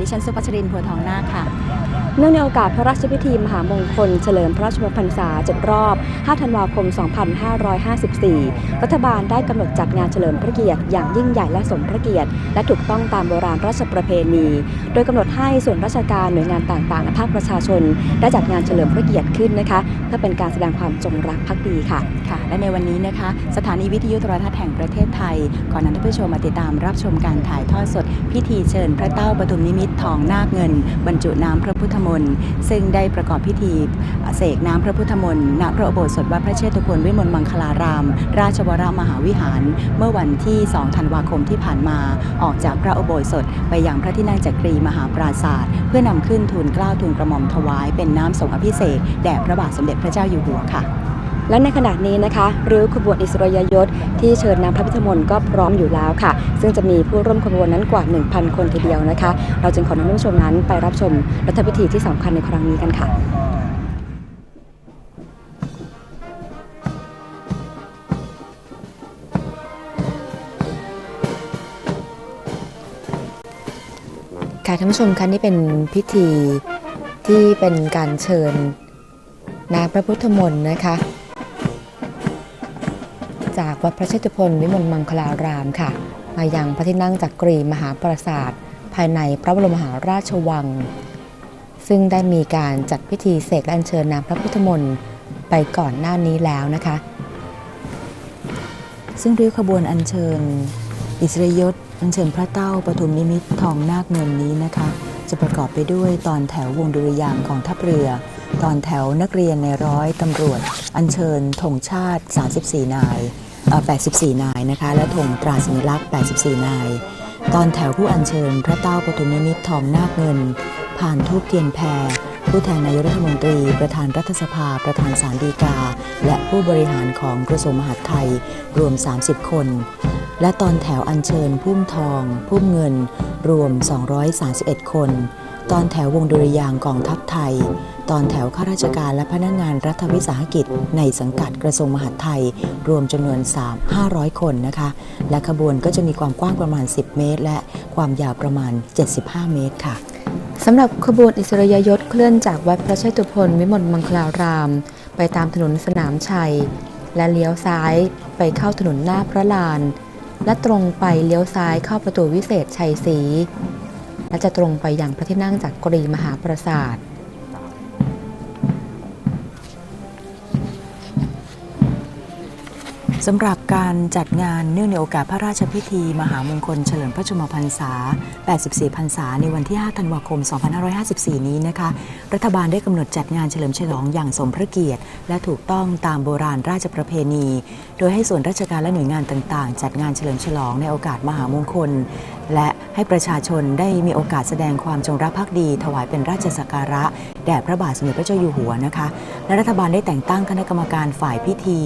ดิฉันสุภัชรินทร์พัวทองนาคค่ะ เนื่องในโอกาสพระราชพิธีมหามงคล เฉลิมพระราชพรรษา7รอบ 5 ธันวาคม 2554 รัฐบาลได้กำหนดจัดงานเฉลิมพระเกียรติอย่างยิ่งใหญ่และสมพระเกียรติ และถูกต้องตามโบราณราชประเพณี โดยกำหนดให้ส่วนราชการหน่วยงานต่างๆและภาคประชาชน ได้จัดงานเฉลิมพระเกียรติขึ้นนะคะเพื่อเป็นการแสดงความจงรักภักดีค่ะ ค่ะ และในวันนี้นะคะ สถานีวิทยุโทรทัศน์แห่งประเทศไทย ขอนำท่านผู้ชมมาติดตามรับชมการถ่ายทอดสด พิธีเชิญพระเต้าปทุมนิมิตทองนาคเงิน บรรจุน้ำพระพุทธมนต์ซึ่งได้ประกอบพิธีเสกน้ำพระพุทธมนต์ณพระโบสถวัดพระเชตุพนวิมลมังคลาราม ราชวรมหาวิหาร เมื่อวันที่ 2 ธันวาคมที่ผ่านมา ออกจากพระโบสถไปยังพระที่นั่งจักรีมหาปราศาสตร์เพื่อนำขึ้นทูลเกล้าทูลกระหม่อมถวายเป็นน้ำสงฆ์อภิเษกแด่พระบาทสมเด็จพระเจ้าอยู่หัวค่ะ และในขณะนี้นะคะริ้วขบวนอิสริยยศที่เชิญนำพระพุทธมนต์ก็พร้อมอยู่แล้วค่ะ ซึ่งจะมีผู้ร่วมขบวนนั้นกว่า 1,000 คนทีเดียวนะคะ เราจึงขอนำท่านผู้ชมนั้นไปรับชมรัฐพิธีที่สำคัญในครั้งนี้กันค่ะค่ะท่านผู้ชมคะนี่เป็นพิธีที่เป็นการเชิญ นางพระพุทธมนต์นะคะ จากวัดพระเชตุพนวิมลมังคลารามค่ะ มายังพระที่นั่งจักรีมหาปราสาท ภายในพระบรมมหาราชวัง ซึ่งได้มีการจัดพิธีเสกและอัญเชิญนางพระพุทธมนต์ไปก่อนหน้านี้แล้วนะคะ ซึ่งริ้วขบวนอัญเชิญ อิสริยยศอัญเชิญพระเต้าปฐุมนิมิตทองนาคเงินนี้นะคะ จะประกอบไปด้วยตอนแถววงดุริยางของทัพเรือ ตอนแถวนักเรียนในร้อยตำรวจ อัญเชิญธงชาติ 34 นาย 84 นายนะคะ และธงตราสัญลักษณ์ 84 นาย ตอนแถวผู้อัญเชิญ พระเต้าปฐุมนิมิตทองนาคเงิน ผ่านทูปเทียนแพรผู้แทนนายกรัฐมนตรี ประธานรัฐสภา ประธานศาลฎีกา และผู้บริหารของกระทรวงมหาดไทยรวม 30 คน และตอนแถวอัญเชิญพุ่มทอง พุ่มเงิน รวม 231 คน ตอนแถววงดุริยางกองทัพไทย ตอนแถวข้าราชการและพนักงานรัฐวิสาหกิจ ในสังกัดกระทรวงมหาดไทย รวมจำนวน 3 500 คนนะคะ และขบวนก็จะมีความกว้างประมาณ 10 เมตร และความยาวประมาณ 75 เมตรค่ะสำหรับขบวนอิสริยยศเคลื่อนจากวัดพระเชตุพนวิมลมังคลาราม ไปตามถนนสนามชัย และเลี้ยวซ้ายไปเข้าถนนหน้าพระลาน และตรงไปเลี้ยวซ้ายเข้าประตูวิเศษชัยศรี และจะตรงไปยังพระที่นั่งจากกรีมหาปราสาท สำหรับการจัดงานเนื่องในโอกาสพระราชพิธี มหามงคลเฉลิมพระชนมพรรษา 84 พรรษา ในวันที่ 5 ธันวาคม 2554 นี้นะคะ รัฐบาลได้กำหนดจัดงานเฉลิมฉลองอย่างสมพระเกียรติ และถูกต้องตามโบราณราชประเพณี โดยให้ส่วนราชการและหน่วยงานต่างๆ จัดงานเฉลิมฉลองในโอกาสมหามงคล และให้ประชาชนได้มีโอกาสแสดงความจงรักภักดี ถวายเป็นราชสักการะ แด่พระบาทสมเด็จพระเจ้าอยู่หัวนะคะ และรัฐบาลได้แต่งตั้งคณะกรรมการฝ่ายพิธี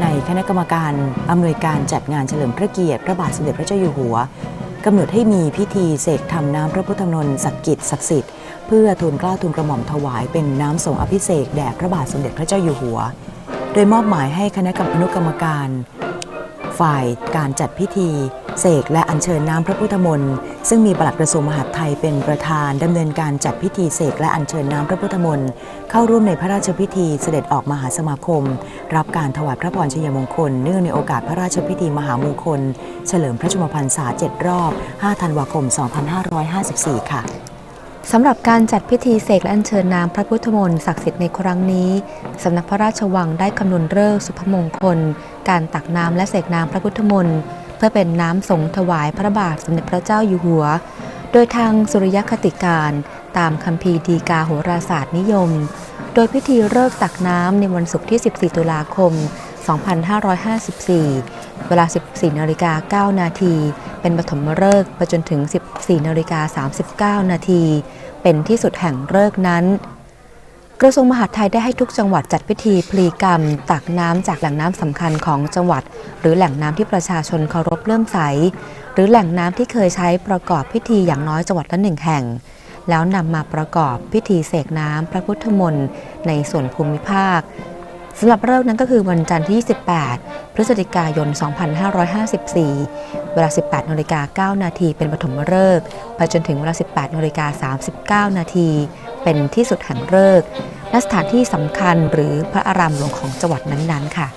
ในคณะกรรมการอำนวยการจัดงานเฉลิมพระเกียรติพระบาทสมเด็จพระเจ้าอยู่หัวกำหนดให้มีพิธีเสกทำน้ำพระพุทธมนต์ศักดิ์กิจศักดิ์สิทธิ์เพื่อทูลเกล้าทูลกระหม่อมถวายเป็นน้ำสงอภิเษกแด่พระบาทสมเด็จพระเจ้าอยู่หัว โดยมอบหมายให้คณะกรรมการ ฝ่ายการจัดพิธี เสกและอัญเชิญน้ำพระพุทธมนต์ซึ่งมีปลัดกระทรวงมหาดไทยเป็นประธานดำเนินการจัดพิธีเสกและอัญเชิญน้ำพระพุทธมนต์เข้าร่วมในพระราชพิธีเสด็จออกมหาสมาคม รับการถวายพระพรชัยมงคล เนื่องในโอกาสพระราชพิธีมหามงคล เฉลิมพระชนมพรรษา7รอบ 5 ธันวาคม 2554 ค่ะ สำหรับการจัดพิธีเสกและอัญเชิญนามพระพุทธมนต์ศักดิ์สิทธิ์ในครั้งนี้ สำนักพระราชวังได้คำนวณฤกษ์สุพมงคล การตักน้ำและเสกน้ำพระพุทธมนต์เพื่อเป็นน้ำสงฆ์ถวายพระบาทสมเด็จพระเจ้าอยู่หัว โดยทางสุริยคติการตามคัมภีร์ดีกาโหราศาสตร์นิยม โดยพิธีเลิกตักน้ำในวันศุกร์ที่ 14 ตุลาคม 2554 เวลา 14นาฬิกา9นาทีเป็นปฐมฤกษ์ไปจนถึง 14นาฬิกา39นาทีเป็นที่สุดแห่งเลิกษ์นั้น กระทรวงมหาดไทยได้ให้ทุกจังหวัดจัดพิธีพลีกรรม ตักน้ำจากแหล่งน้ำสำคัญของจังหวัด หรือแหล่งน้ำที่ประชาชนเคารพเลื่อมใส หรือแหล่งน้ำที่เคยใช้ประกอบพิธีอย่างน้อยจังหวัดละหนึ่งแห่งแล้วนำมาประกอบพิธีเสกน้ำพระพุทธมนต์ในส่วนภูมิภาค สำหรับเลิกษ์นั้นก็คือวันจันทร์ที่ 28 พฤศจิกายน 2554 เวลา 18นาฬิกา9นาทีเป็นปฐมฤกษ์ไปจนถึงเวลา 18นาฬิกา39นาทีเป็นที่สุดแห่งฤกษ์และสถานที่สำคัญหรือพระอารามหลวงของจังหวัดนั้นๆค่ะ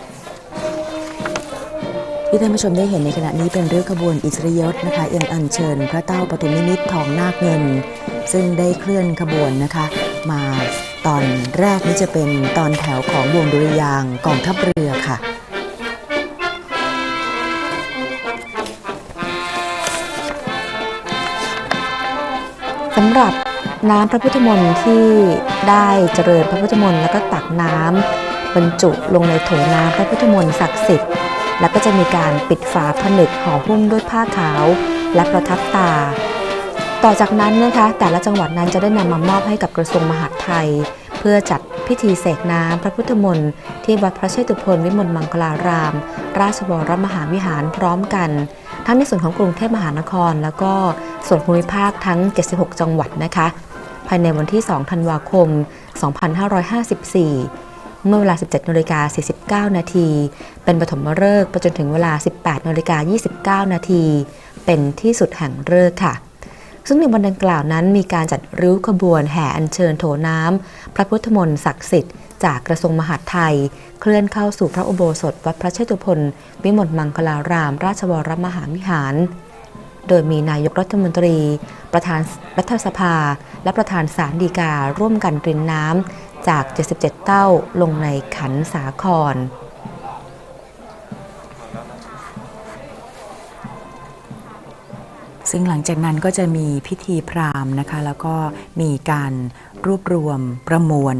ที่ท่านผู้ชมได้เห็นในขณะนี้เป็นเรื่องขบวนอิสริยยศนะคะเอียงอัญเชิญ พระเต้าปทุมนิมิตทองนาคเงิน ซึ่งได้เคลื่อนขบวนนะคะ มา ตอนแรกนี้จะเป็นตอนแถวของวงดุริยางกองทัพเรือค่ะสำหรับน้ำพระพุทธมนต์ที่ได้เจริญพระพุทธมนต์แล้วก็ตักน้ำบรรจุลงในโถน้ำพระพุทธมนต์ศักดิ์สิทธิ์ แล้วก็จะมีการปิดฝาผนึกห่อหุ้มด้วยผ้าขาว และประทับตา ต่อจากนั้นนะคะแต่ละจังหวัดนั้นจะได้นำมามอบให้กับกระทรวงมหาดไทย เพื่อจัดพิธีเสกน้ำพระพุทธมนต์ที่วัดพระเชตุพนวิมลมังคลาราม ราชวรมหาวิหารพร้อมกัน ทั้งในส่วนของกรุงเทพมหานคร แล้วก็ส่วนภูมิภาคทั้ง 76 จังหวัดนะคะ ภายในวันที่ 2 ธันวาคม 2554เมื่อเวลา 17นาฬิกา49 นาที เป็นปฐมฤกษ์ไปจนถึงเวลา 18นาฬิกา29 นาที เป็นที่สุดแห่งฤกษ์ค่ะ ซึ่งในวันดังกล่าวนั้นมีการจัดริ้วขบวนแห่อัญเชิญโถน้ำพระพุทธมนต์ศักดิ์สิทธิ์จากกระทรวงมหาดไทย เคลื่อนเข้าสู่พระอุโบสถวัดพระเชตุพนวิมลมังคลาราม ราชวรมหาวิหาร โดยมีนายกรัฐมนตรี ประธานรัฐสภา และประธานศาลฎีการ่วมกันรินน้ำจาก 77 เต้าลงในขันสาคร ซึ่งหลังจากนั้นก็จะมีพิธีพราหมณ์นะคะ แล้วก็มีการรวบรวมประมวล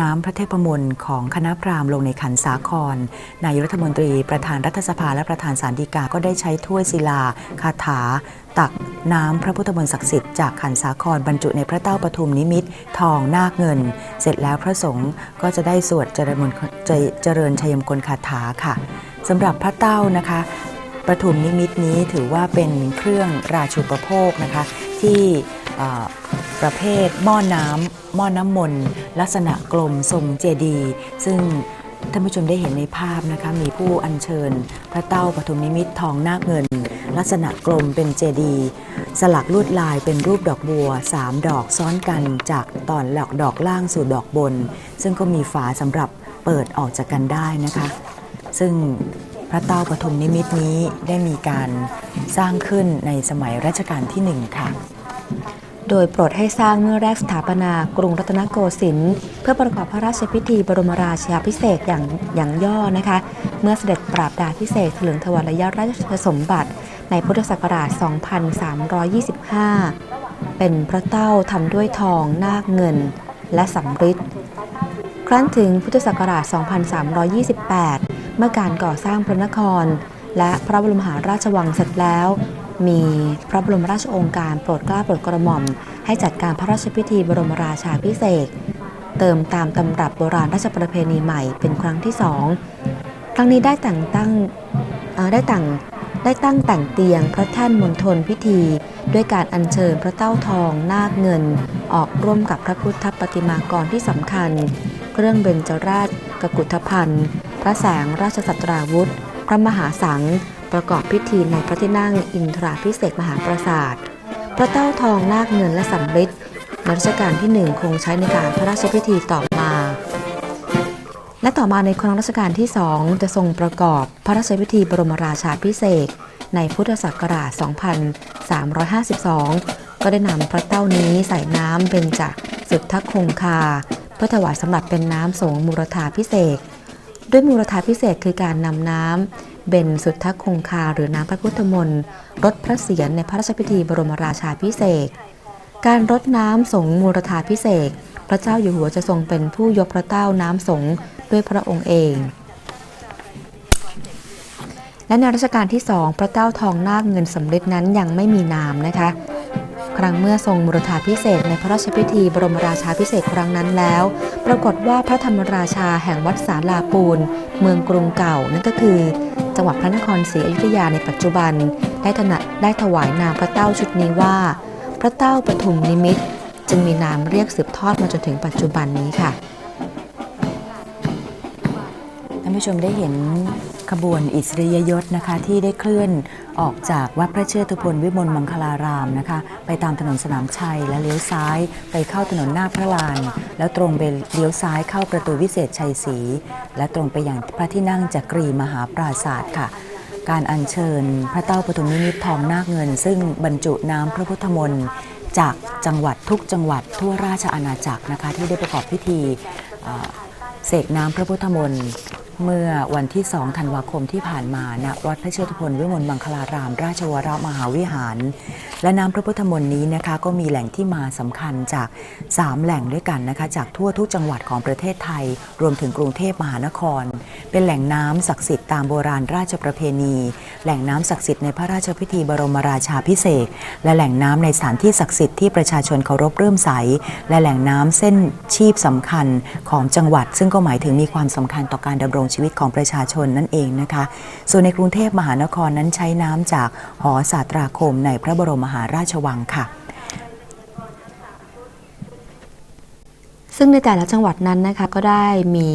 น้ำพระเทพมนต์ของคณะพราหมณ์ลงในขันสาคร นายรัฐมนตรีประธานรัฐสภาและประธานสารดีกา ก็ได้ใช้ถ้วยศิลา คาถา ตักน้ำพระพุทธมนต์ศักดิ์สิทธิ์จากขันสาครบรรจุในพระเต้าปทุมนิมิตทองนาคเงิน เสร็จแล้วพระสงฆ์ก็จะได้สวดเจริญชัยมงคลคาถาค่ะสำหรับพระเต้านะคะ ประทุมนิมิตนี้ถือว่าเป็นเครื่องราชูปโภคนะคะที่ประเภทหม้อน้ำหม้อน้ำมนต์ลักษณะกลมทรงเจดีซึ่งท่านผู้ชมได้เห็นในภาพนะคะมีผู้อัญเชิญ พระเต้าปทุมนิมิตทองนาคเงิน ลักษณะกลมเป็นเจดีสลักลวดลายเป็นรูปดอกบัว 3 ดอกซ้อนกันจากตอนหลอกดอกล่างสู่ดอกบน ซึ่งก็มีฝาสำหรับเปิดออกจากกันได้นะคะ ซึ่ง พระเต้าปฐมนิมิตนี้ได้มีการสร้างขึ้นในสมัยรัชกาลที่หนึ่งค่ะ โดยโปรดให้สร้างเมื่อแรกสถาปนากรุงรัตนโกสินทร์เพื่อประกอบพระราชพิธีบรมราชาพิเศษอย่างอย่างย่อนะคะ เมื่อเสด็จปราบดาพิเศษเถลิงถวัลยราชสมบัติ ในพุทธศักราช 2325 เป็นพระเต้าทำด้วยทองนาคเงิน และสำริดครั้นถึงพุทธศักราช 2328 เมื่อการก่อสร้างพระนคร และพระบรมหาราชวังเสร็จแล้ว มีพระบรมราชโองการโปรดเกล้าโปรดกระหม่อม ให้จัดการพระราชพิธีบรมราชาพิเศษเติมตามตำรับโบราณราชประเพณีใหม่เป็นครั้งที่สองครั้งนี้ได้แต่งตั้งได้แต่งได้ตั้งแต่งเตียงพระแท่นมณฑลพิธี ด้วยการอัญเชิญพระเต้าทองนาคเงิน ออกร่วมกับพระพุทธปฏิมากรที่สำคัญ เครื่องเบญจราชกกุฏภัณฑ์ พระแสงราชสัตราวุธ พระมหาสัง ประกอบพิธีในพระที่นั่งอินทราพิเศษมหาปราสาท พระเต้าทองนาคเงินและสำริดในรัชกาลที่หนึ่งคงใช้ในการพระราชพิธีต่อมา และต่อมาในครั้งรัชกาลที่สองจะทรงประกอบพระราชพิธีบรมราชาพิเศษในพุทธศักราช 2352 ก็ได้นำพระเต้านี้ใส่น้ำเบญจากสุทธคงคา เพื่อถวายสำหรับเป็นน้ำสงฆ์มูรธาพิเศษ ด้วยมูลรธาพิเศษคือการนำน้ำเบญสุทธคงคาหรือน้ำพระพุทธมนต์รดพระเศียรในพระราชพิธีบรมราชาพิเศษ การรดน้ำสงมูรธาพิเศษ พระเจ้าอยู่หัวจะทรงเป็นผู้ยกพระเต้าน้ำสงด้วยพระองค์เอง และในรัชกาลที่สองพระเต้าทองนาคเงินสำริดนั้นยังไม่มีนามนะคะ ครั้งเมื่อทรงมุรธาพิเศษในพระราชพิธีบรมราชาพิเศษครั้งนั้นแล้ว ปรากฏว่าพระธรรมราชาแห่งวัดสาลาปูน เมืองกรุงเก่านั่นก็คือ จังหวัดพระนครศรีอยุธยาในปัจจุบัน ได้ถนัดได้ถวายนามพระเต้าชุดนี้ว่า พระเต้าปทุมนิมิตจึงมีนามเรียกสืบทอดมาจนถึงปัจจุบันนี้ค่ะท่านผู้ชมได้เห็น ขบวนอิสริยยศนะคะที่ได้เคลื่อนออกจากวัดพระเชตุพนวิมลมังคลารามนะคะ ไปตามถนนสนามชัยและเลี้ยวซ้ายไปเข้าถนนหน้าพระลาน แล้วตรงไปเลี้ยวซ้ายเข้าประตูวิเศษชัยศรีและตรงไปอย่างพระที่นั่งจักรีมหาปราศาสตร์ค่ะการอัญเชิญพระเต้าปฐุมนิมิตทองนาคเงิน ซึ่งบรรจุน้ำพระพุทธมนต์จากจังหวัดทุกจังหวัดทั่วราชอาณาจักรนะคะที่ได้ประกอบพิธีเสกน้ำพระพุทธมนต์ เมื่อวันที่ 2 ธันวาคมที่ผ่านมาณวัดพระเชตุพนวิมลมังคลาราม ราชวรมหาวิหาร และน้ำพระพุทธมนต์นี้นะคะ ก็มีแหล่งที่มาสำคัญจาก 3 แหล่งด้วยกันนะคะ จากทั่วทุกจังหวัดของประเทศไทย รวมถึงกรุงเทพมหานคร เป็นแหล่งน้ำศักดิ์สิทธิ์ตามโบราณราชประเพณี แหล่งน้ำศักดิ์สิทธิ์ในพระราชพิธีบรมราชาพิเศษและแหล่งน้ำในสถานที่ศักดิ์สิทธิ์ที่ประชาชนเคารพเริ่มใส และแหล่งน้ำเส้นชีพสำคัญของจังหวัด ซึ่งก็หมายถึงมีความสำคัญต่อการดำรงชีวิตของประชาชนนั่นเองนะคะ ส่วนในกรุงเทพมหานครนั้นใช้น้ำจากหอสาตราคมในพระบรมมหาราชวังค่ะซึ่งในแต่ละจังหวัดนั้นนะคะก็ได้มี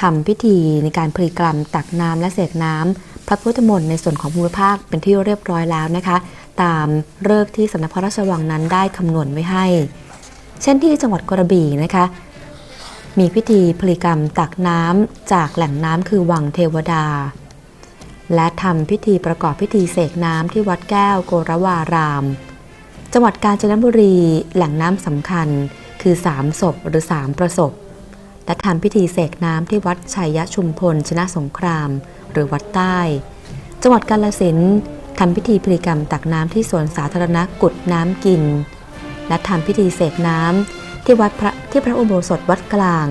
ทำพิธีในการพลีกรรมตักน้ำและเสกน้ำพระพุทธมนต์ในส่วนของภูมิภาคเป็นที่เรียบร้อยแล้วนะคะ ตามเลิกษ์ที่สำนักพระราชวังนั้นได้คำนวณไว้ให้ เช่นที่จังหวัดกระบี่นะคะ มีพิธีพลีกรรมตักน้ำจากแหล่งน้ำคือวังเทวดา และทำพิธีประกอบพิธีเสกน้ำที่วัดแก้วโกรวาราม จังหวัดกาญจนบุรีแหล่งน้ำสำคัญคือสามศพหรือสามประสบและทำพิธีเสกน้ำที่วัดชัยชุมพลชนะสงคราม หรือวัดใต้ จังหวัดกาฬสินธุ์ทำพิธีพลีกรรมตักน้ำที่สวนสาธารณะกุดน้ำกิน และทำพิธีเสกน้ำ ที่วัดพระที่พระอุโบสถวัดกลาง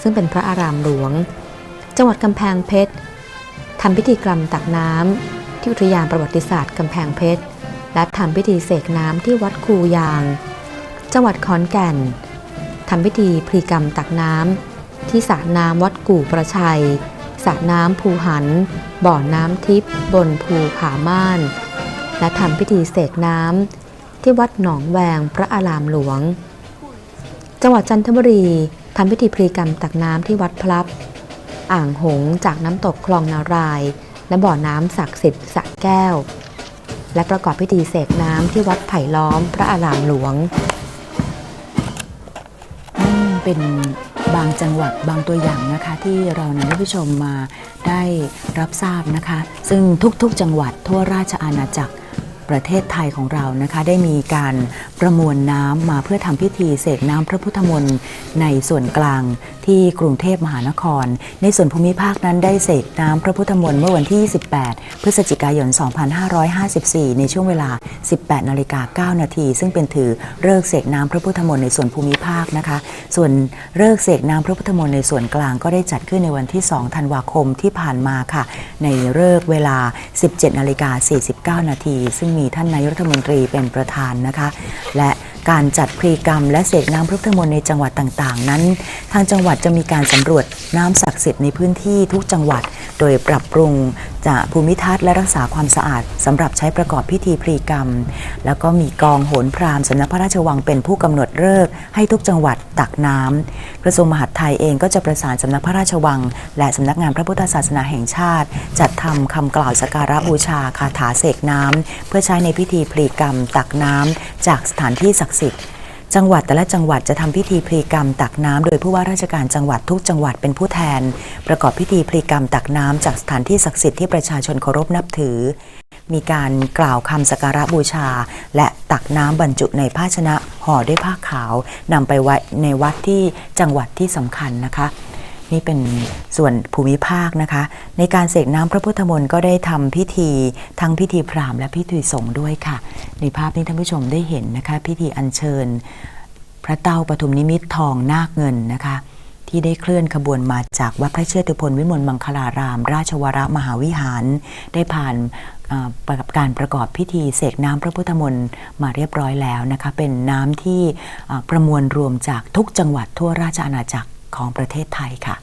ซึ่งเป็นพระอารามหลวง จังหวัดกำแพงเพชรทำพิธีกรรมตักน้ำที่อุทยานประวัติศาสตร์กำแพงเพชร และทำพิธีเสกน้ำที่วัดคูยาง จังหวัดขอนแก่นทำพิธีพลีกรรมตักน้ำที่สระน้ำวัดกู่ประชัยสระน้ำภูหัน บ่อน้ำทิพย์บนภูผาม่าน และทำพิธีเสกน้ำที่วัดหนองแวงพระอารามหลวง จังหวัดจันทบุรีทำพิธีพลีกรรมตักน้ำที่วัดพลับ อ่างหงจากน้ำตกคลองนาราย และบ่อน้ำศักดิ์สิทธิ์สะแก้ว และประกอบพิธีเสกน้ำที่วัดไผ่ล้อมพระอารามหลวงนี่เป็นบางจังหวัดบางตัวอย่างนะคะที่เรานำให้ผู้ชมมาได้รับทราบนะคะ ซึ่งทุกๆจังหวัดทั่วราชอาณาจักร ประเทศไทยของเรานะคะ ได้มีการประมวลน้ำมาเพื่อทำพิธีเสกน้ำพระพุทธมนต์ในส่วนกลางที่กรุงเทพมหานคร ในส่วนภูมิภาคนั้นได้เสกน้ำพระพุทธมนต์เมื่อวันที่ 28 พฤศจิกายน 2554 ในช่วงเวลา 18นาฬิกา9นาทีซึ่งเป็นถือเลิกเสกน้ำพระพุทธมนต์ในส่วนภูมิภาคนะคะ ส่วนเลิกเสกน้ำพระพุทธมนต์ในส่วนกลางก็ได้จัดขึ้นในวันที่ 2 ธันวาคมที่ผ่านมาค่ะ ในเลิกเวลา 17นาฬิกา49นาทีซึ่งมีท่านนายรัฐมนตรีเป็นประธานนะคะ และการจัดพรีกรรมและเสกน้ำพระพุทธมนต์ในจังหวัดต่างๆ นั้น ทางจังหวัดจะมีการสำรวจ น้ำศักดิ์สิทธิ์ในพื้นที่ทุกจังหวัด โดยปรับปรุงจากภูมิทัศน์และรักษาความสะอาดสำหรับใช้ประกอบพิธีพรีกรรม แล้วก็มีกองโหนพราหมณ์สำนักพระราชวังเป็นผู้กำหนดฤกษ์ให้ทุกจังหวัดตักน้ำกระทรวงมหาดไทยเองก็จะประสานสำนักพระราชวัง และสำนักงานพระพุทธศาสนาแห่งชาติ จัดทำคำกล่าวสการะบูชาคาถาเสกน้ำเพื่อใช้ในพิธีพลีกรรม ตักน้ำจากสถานที่ศักดิ์สิทธิ์ จังหวัดแต่ละจังหวัดจะทำพิธีพลีกรรมตักน้ำโดยผู้ว่าราชการจังหวัดทุกจังหวัดเป็นผู้แทน ประกอบพิธีพลีกรรมตักน้ำจากสถานที่ศักดิ์สิทธิ์ที่ประชาชนเคารพนับถือ มีการกล่าวคำสักการะบูชา และตักน้ำบรรจุในภาชนะห่อด้วยผ้าขาว นำไปไว้ในวัดที่จังหวัดที่สำคัญนะคะ นี่เป็นส่วนภูมิภาคนะคะ ในการเสกน้ำพระพุทธมนต์ก็ได้ทำพิธีทั้งพิธีพราหมณ์และพิธีสงฆ์ด้วยค่ะ ในภาพนี้ท่านผู้ชมได้เห็นนะคะ พิธีอัญเชิญ พระเต้าปทุมนิมิตทองนาคเงินนะคะ ที่ได้เคลื่อนขบวนมาจากวัดพระเชตุพนวิมลมังคลาราม ราชวรมหาวิหาร ได้ผ่านประกับการประกอบพิธีเสกน้ำพระพุทธมนต์มาเรียบร้อยแล้วนะคะ เป็นน้ำที่ประมวลรวมจากทุกจังหวัดทั่วราชอาณาจักร ของประเทศไทยค่ะ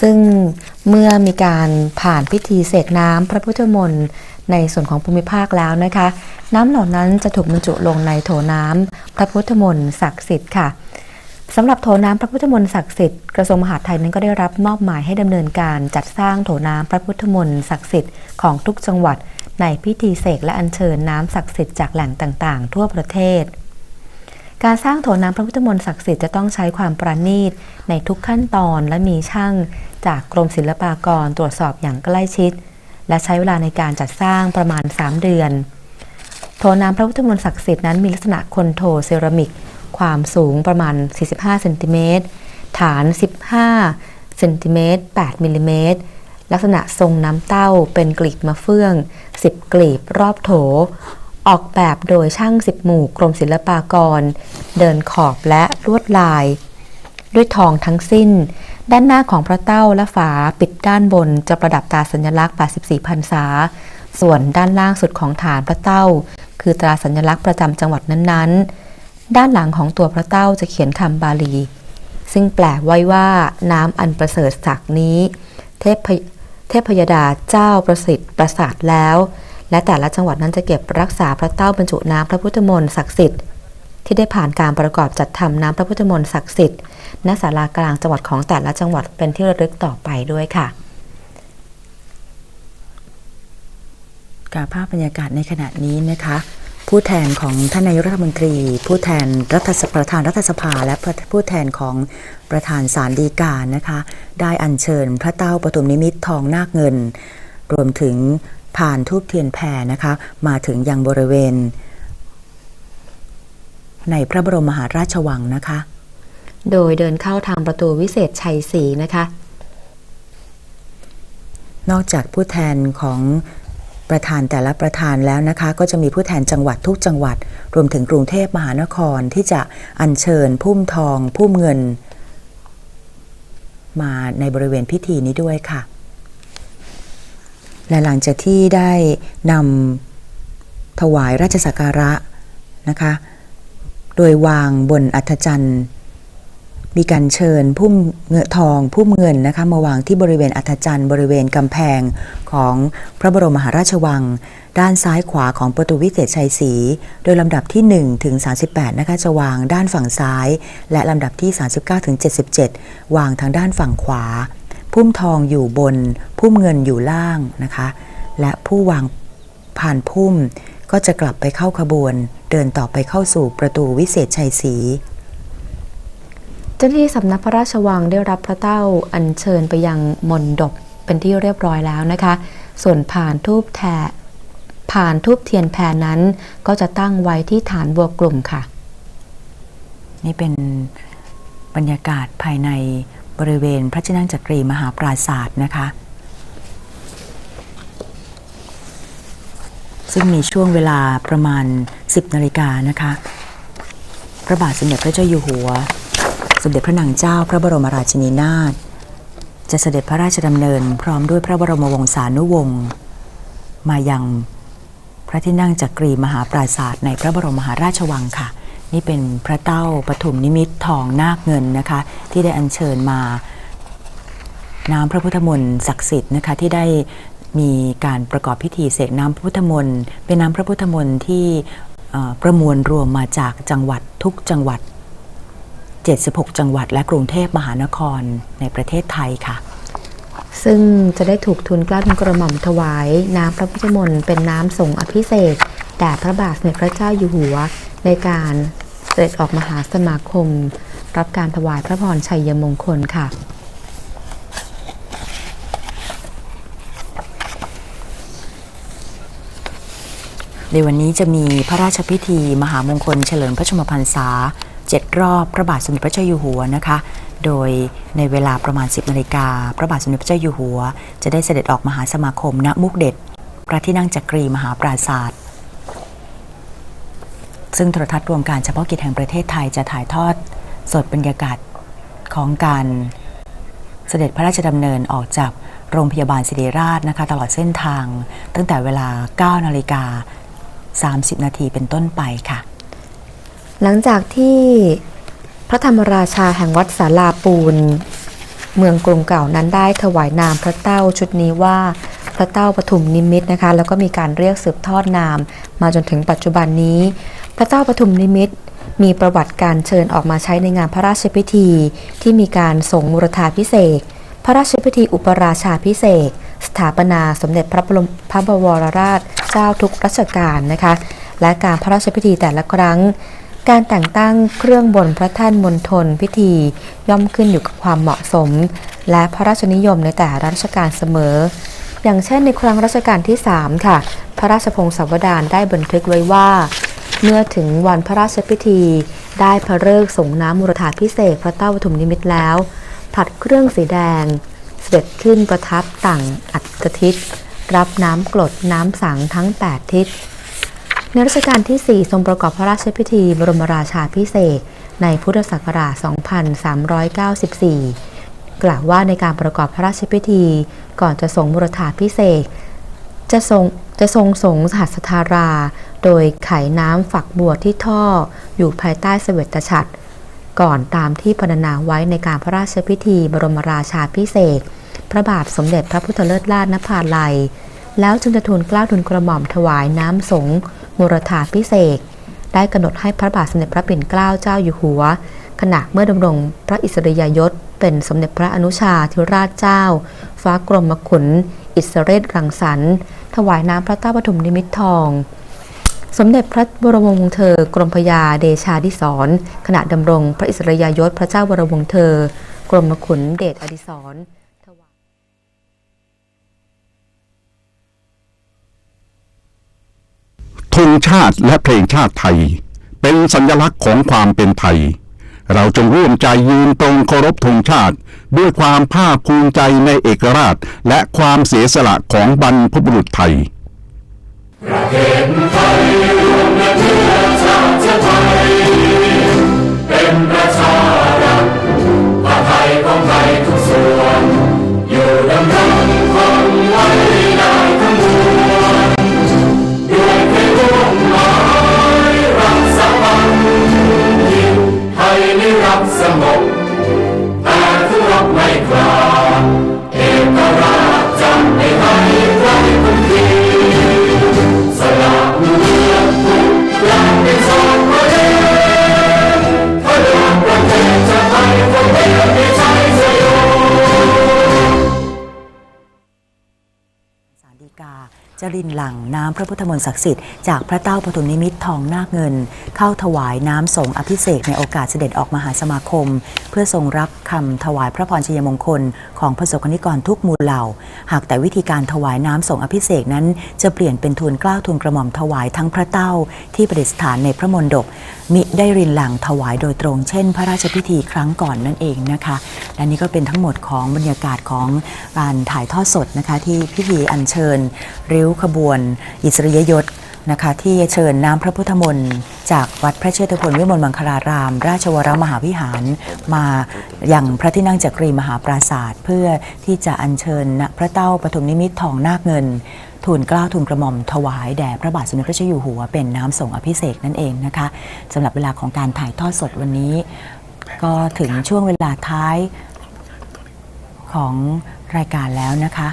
ซึ่งเมื่อมีการผ่านพิธีเสกน้ำพระพุทธมนต์ในส่วนของภูมิภาคแล้วนะคะ น้ำเหล่านั้นจะถูกบรรจุลงในโถน้ำพระพุทธมนต์ศักดิ์สิทธิ์ค่ะสำหรับโถน้ำพระพุทธมนต์ศักดิ์สิทธิ์กระทรวงมหาดไทยนั้นก็ได้รับมอบหมายให้ดำเนินการจัดสร้างโถน้ำพระพุทธมนต์ศักดิ์สิทธิ์ของทุกจังหวัด ในพิธีเสกและอัญเชิญน้ำศักดิ์สิทธิ์จากแหล่งต่างๆ ทั่วประเทศ การสร้างโถน้ำพระพุทธมนต์ศักดิ์สิทธิ์จะต้องใช้ความประณีตในทุกขั้นตอนและมีช่างจากกรมศิลปากรตรวจสอบอย่างใกล้ชิด และใช้เวลาในการจัดสร้างประมาณ 3 เดือน โถน้ำพระพุทธมนต์ศักดิ์สิทธิ์นั้นมีลักษณะคนโทเซรามิก ความสูงประมาณ 45เซนติเมตรฐาน 15เซนติเมตร8มิลลิเมตรลักษณะทรงน้ำเต้าเป็นกลีบมะเฟือง 10 กลีบรอบโถ ออกแบบโดยช่าง10หมู่กรมศิลปากร เดินขอบและลวดลาย ด้วยทองทั้งสิ้น ด้านหน้าของพระเต้าและฝาปิดด้านบนจะประดับตราสัญลักษณ์ 84พรรษา ส่วนด้านล่างสุดของฐานพระเต้า คือตราสัญลักษณ์ประจำจังหวัดนั้นๆ ด้านหลังของตัวพระเต้าจะเขียนคำบาลี ซึ่งแปลไว้ว่าน้ำอันประเสริฐศักนี้ เทพพยเทพยดาเจ้าประสิทธิ์ประสาทแล้ว และแต่ละจังหวัดนั้นจะเก็บรักษาพระเต้าบรรจุน้ำพระพุทธมนต์ศักดิ์สิทธิ์ที่ได้ผ่านการประกอบจัดทำน้ำพระพุทธมนต์ศักดิ์สิทธิ์ณศาลากลางจังหวัดของแต่ละจังหวัดเป็นที่ระลึกต่อไปด้วยค่ะการภาพบรรยากาศในขณะนี้นะคะ ผู้แทนของท่านนายกรัฐมนตรี ผู้แทนรัฐสประธานรัฐสภา และผู้แทนของประธานศาลฎีกานะคะ ได้อัญเชิญพระเต้าปฐุมนิมิตทองนาคเงิน รวมถึง ผ่านทูบเทียนแผ่นะคะ มาถึงยังบริเวณ ในพระบรมมหาราชวังนะคะ โดยเดินเข้าทางประตูวิเศษชัยศรีนะคะ นอกจากผู้แทนของประธานแต่ละประธานแล้วนะคะ ก็จะมีผู้แทนจังหวัดทุกจังหวัด รวมถึงกรุงเทพมหานครที่จะอัญเชิญพุ่มทอง พุ่มเงิน มาในบริเวณพิธีนี้ด้วยค่ะ และหลังจากที่ได้นำถวายราชสักการะนะคะ โดยวางบนอัฐจันทร์ มีการเชิญพุ่มเงนทองพุ่มเงินนะคะมาวางที่บริเวณอัฐจันทร์บริเวณกำแพงของพระบรมมหาราชวัง ด้านซ้ายขวาของประตูวิเศษชัยศรีโดยลำดับที่ 1 ถึง 38 นะคะจะวางด้านฝั่งซ้าย และลำดับที่ 39 ถึง 77 วางทางด้านฝั่งขวา พุ่มทองอยู่บน พุ่มเงินอยู่ล่างนะคะ และผู้วางผ่านพุ่มก็จะกลับไปเข้าขบวน เดินต่อไปเข้าสู่ประตูวิเศษชัยศรีเจ้าหน้าที่สำนักพระราชวังได้รับพระเต้าอัญเชิญไปยังมณฑปเป็นที่เรียบร้อยแล้วนะคะ ส่วนผ่านทูบแทผ่านทูบเทียนแพรนั้น ก็จะตั้งไว้ที่ฐานบัวกลุ่มค่ะ นี่เป็นบรรยากาศภายใน บริเวณพระที่นั่งจักรีมหาปราศาสตร์นะคะ ซึ่งมีช่วงเวลาประมาณ 10นาฬิกานะคะ พระบาทสมเด็จพระเจ้าอยู่หัว สมเด็จพระนางเจ้าพระบรมราชินีนาถจะเสด็จพระราชดำเนินพร้อมด้วยพระบรมวงศานุวงศ์มายังพระที่นั่งจักรีมหาปราศาสตร์ในพระบรมมหาราชวังค่ะ นี่เป็นพระเต้าปฐุมนิมิตทองนาคเงินนะคะ ที่ได้อัญเชิญมา น้ำพระพุทธมนต์ศักดิ์สิทธิ์นะคะที่ได้มีการประกอบพิธีเสกน้ำพระพุทธมนต์เป็นน้ำพระพุทธมนต์ที่ประมวลรวมมาจากจังหวัดทุกจังหวัด 76 จังหวัด และกรุงเทพมหานครในประเทศไทยค่ะ ซึ่งจะได้ถูกทุนกล้าทุนกระหม่อมถวาย น้ำพระพุทธมนต์เป็นน้ำส่งอภิเษกแด่พระบาทสมเด็จพระเจ้าอยู่หัว ในการ เสด็จออกมหาสมาคม รับการถวายพระพรชัยมงคลค่ะในวันนี้จะมีพระราชพิธี มหามงคลเฉลิมพระชมพรรษาเจ็ดรอบพระบาทสมเด็จพระเจ้าอยู่หัวนะคะ โดยในเวลาประมาณ 10นาฬิกาพระบาทสมเด็จพระเจ้าอยู่หัว จะได้เสด็จออกมหาสมาคมณมุกเด็ดพระที่นั่งจักรีมหาปราศาสตร์ ซึ่งโทรทัศน์รวมการเฉพาะกิจแห่งประเทศไทยจะถ่ายทอดสดบรรยากาศของการเสด็จพระราชดำเนินออกจากโรงพยาบาลศิริราชนะคะตลอดเส้นทาง ตั้งแต่เวลา 9 นาฬิกา 30 นาทีเป็นต้นไปค่ะ หลังจากที่พระธรรมราชาแห่งวัดสาลาปูน เมืองกรุงเก่านั้นได้ถวายนามพระเต้าชุดนี้ว่าพระเต้าปฐุมนิมิตนะคะ แล้วก็มีการเรียกสืบทอดนามมาจนถึงปัจจุบันนี้ พระเต้าปฐุมนิมิตมีประวัติการเชิญออกมาใช้ในงานพระราชพิธี ที่มีการส่งมูรธาพิเศษ พระราชพิธีอุปราชาพิเศษ สถาปนาสมเด็จพระบรมพระบวรราชเจ้าทุกรัชกาลนะคะ และการพระราชพิธีแต่ละครั้ง การแต่งตั้งเครื่องบนพระท่านมณฑลพิธี ย่อมขึ้นอยู่กับความเหมาะสม และพระราชนิยมในแต่ละรัชกาลเสมอ อย่างเช่นในครั้งรัชกาลที่ 3 ค่ะ พระราชพงศาวดารได้บันทึกไว้ว่า เมื่อถึงวันพระราชพิธี ได้พระฤกษ์ส่งน้ำมุรธาพิเศษพระเต้าปฐุมนิมิตรแล้วผัดเครื่องสีแดง เสด็จขึ้นประทับต่างอัตทิศรับน้ำกรดน้ำสังทั้ง 8 ทิศ ในรัชกาลที่ 4 ทรงประกอบพระราชพิธีบรมราชาพิเศษในพุทธศักราช 2394 กล่าวว่าในการประกอบพระราชพิธีก่อนจะทรงมุรธาพิเศษ จะทรงจะทรงสงสหัสธารา โดยไขน้ำฝักบัวที่ท่ออยู่ภายใต้เสวตฉัตรก่อนตามที่พรรณนาไว้ในการพระราชพิธีบรมราชาพิเศษ พระบาทสมเด็จพระพุทธเลิศราชนภาลัย แล้วจึงจะทูลกล้าทูลกระหม่อมถวายน้ำสงฆ์มุรธาพิเศษ ได้กำหนดให้พระบาทสมเด็จพระปิ่นเกล้าเจ้าอยู่หัว ขณะเมื่อดำรงพระอิสริยยศ เป็นสมเด็จพระอนุชาธิราชเจ้า ฟ้ากรมขุน อิสเรศรังสรรค์ถวายน้ำพระเต้าปฐุมนิมิตรทอง สมเด็จพระบรมวงศ์เธอ กรมพยาเดชาดิศรขณะดำรงพระอิสริยยศพระเจ้าบรมวงศ์เธอ กรมขุนเดชอดิศรถวายธงชาติและเพลงชาติไทย เป็นสัญลักษณ์ของความเป็นไทย เราจงร่วมใจยืนตรงเคารพธงชาติ ด้วยความภาคภูมิใจในเอกราช และความเสียสละของบรรพบุรุษไทย ไรินหลั่งน้ำพระพุทธมนต์ศักดิ์สิทธิ์จากพระเต้าปฐุมนิมิตทองนาคเงิน เข้าถวายน้ำสงอภิเษกในโอกาสเสด็จออกมหาสมาคม เพื่อทรงรับคำถวายพระพรชัยมงคล ของพระสงฆ์นิกรทุกหมู่เหล่า หากแต่วิธีการถวายน้ำสงอภิเษกนั้น จะเปลี่ยนเป็นทูลกล้าทูลกระหม่อมถวายทั้งพระเต้าที่ประดิษฐานในพระมณฑปมิได้รินหลั่งถวายโดยตรงเช่น พระราชพิธีครั้งก่อนนั่นเองนะคะและนี่ก็เป็นทั้งหมดของบรรยากาศของการถ่ายทอดสดนะคะที่พิธีอัญเชิญริ้วขบวนอิสริยยศนะคะที่เชิญน้ำพระพุทธมนต์จากวัดพระเชตุพนวิมลมังคลาราม ราชวรมหาวิหาร มาอย่างพระที่นั่งจักรีมหาปราศาสตร์ เพื่อที่จะอัญเชิญพระเต้าปฐมนิมิตทองนาคเงินทูลเกล้าทูลกระหม่อมถวายแด่พระบาทสมเด็จพระเจ้าอยู่หัวเป็นน้ำส่งอภิเษกนั่นเองนะคะสำหรับเวลาของการถ่ายทอดสดวันนี้ ก็ถึงช่วงเวลาท้ายของรายการแล้วนะคะ